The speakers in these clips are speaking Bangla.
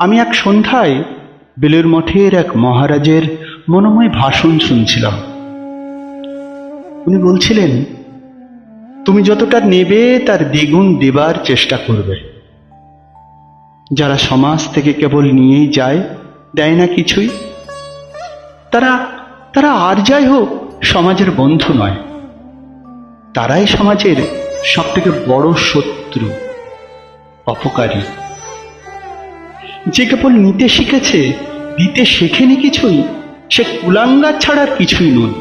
আমি এক সন্ধ্যায় বেলুর মঠের এক মহারাজের মনোময় ভাষণ শুনছিলাম। উনি বলছিলেন, তুমি যতটা নেবে তার দ্বিগুণ দেবার চেষ্টা করবে। যারা সমাজ থেকে কেবল নিয়েই যায়, দেয় না কিছুই। তারা তারা আর যাই হোক, সমাজের বন্ধু নয়। তারাই সমাজের সবথেকে বড় শত্রু, অপকারী। যে কেবল নিতে শিখেছে, দিতে শেখেনি কিছুই, সে কুলাঙ্গার ছাড়ার কিছুই নয়।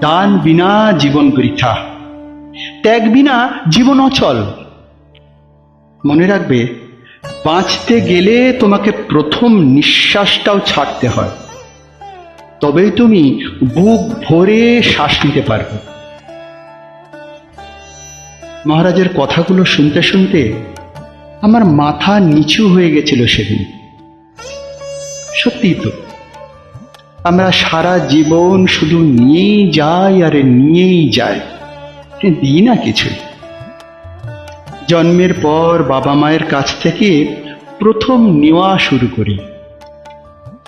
দান বিনা জীবন বৃথা, ত্যাগ বিনা জীবন অচল। মনে রাখবে, বাঁচতে গেলে তোমাকে প্রথম নিঃশ্বাসটাও ছাড়তে হয়। তবেই তুমি বুক ভরে শ্বাস নিতে পারবে। মহারাজের কথাগুলো শুনতে শুনতে আমার মাথা নিচু হয়ে গেছিল সেদিন। সত্যি তো, আমরা সারা জীবন শুধু নিয়েই যাই আর নিয়েই যাই দিই না কিছু জন্মের পর বাবা মায়ের কাছ থেকে প্রথম নেওয়া শুরু করি।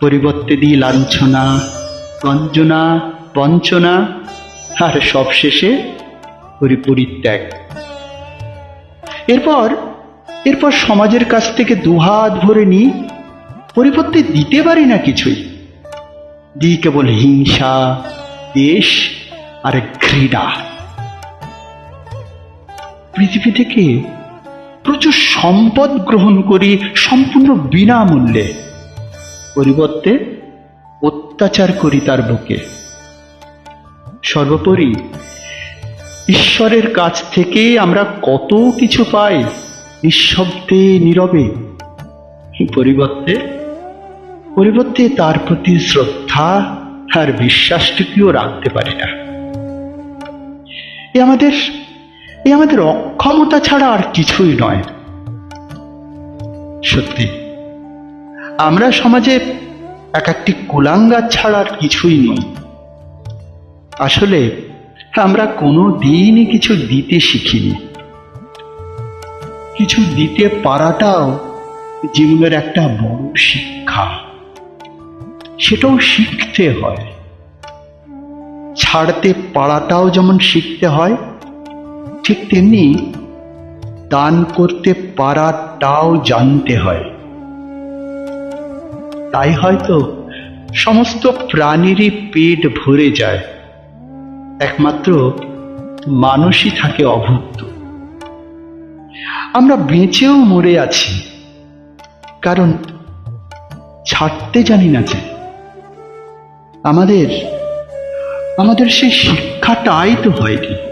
পরিবর্তে দিই লাঞ্ছনা, গঞ্জনা, বঞ্চনা, আর সবশেষে করি পরিত্যাগ। এরপর এরপর সমাজের কাছ থেকে দুহাত ভরে নিই। পরিবর্তে দিতে পারি না কিছুই। দিই কেবল হিংসা, দেশ আর ঘৃণা। পৃথিবী থেকে প্রচুর সম্পদ গ্রহণ করি সম্পূর্ণ বিনামূল্যে। পরিবর্তে অত্যাচার করি তার বুকে। সর্বোপরি ঈশ্বরের কাছ থেকে আমরা কত কিছু পাই? নিঃশব্দে নীরবে। পরিবর্তে? পরিবর্তে তার প্রতি শ্রদ্ধা আর বিশ্বাসটুকুও রাখতে পারি না। এ আমাদের এ আমাদের অক্ষমতা ছাড়া আর কিছুই নয়। সত্যি আমরা সমাজে এক একটি কুলাঙ্গার ছাড়া আর কিছুই নই। আসলে আমরা কোনো দিনই কিছু দিতে শিখিনি। কিছু দিতে পারাটাও জীবনের একটা বড় শিক্ষা। সেটাও শিখতে হয়। ছাড়তে পারাটাও যেমন শিখতে হয়, ঠিক তেমনি দান করতে পারাটাও জানতে হয়। তাই হয়তো সমস্ত প্রাণীরই পেট ভরে যায়। একমাত্র মানুষই থাকে অভুক্ত। আমরা বেঁচেও মরে আছি। কারণ ছাড়তে জানি না যে আমাদের আমাদের সেই শিক্ষাটাই তো হয়নি।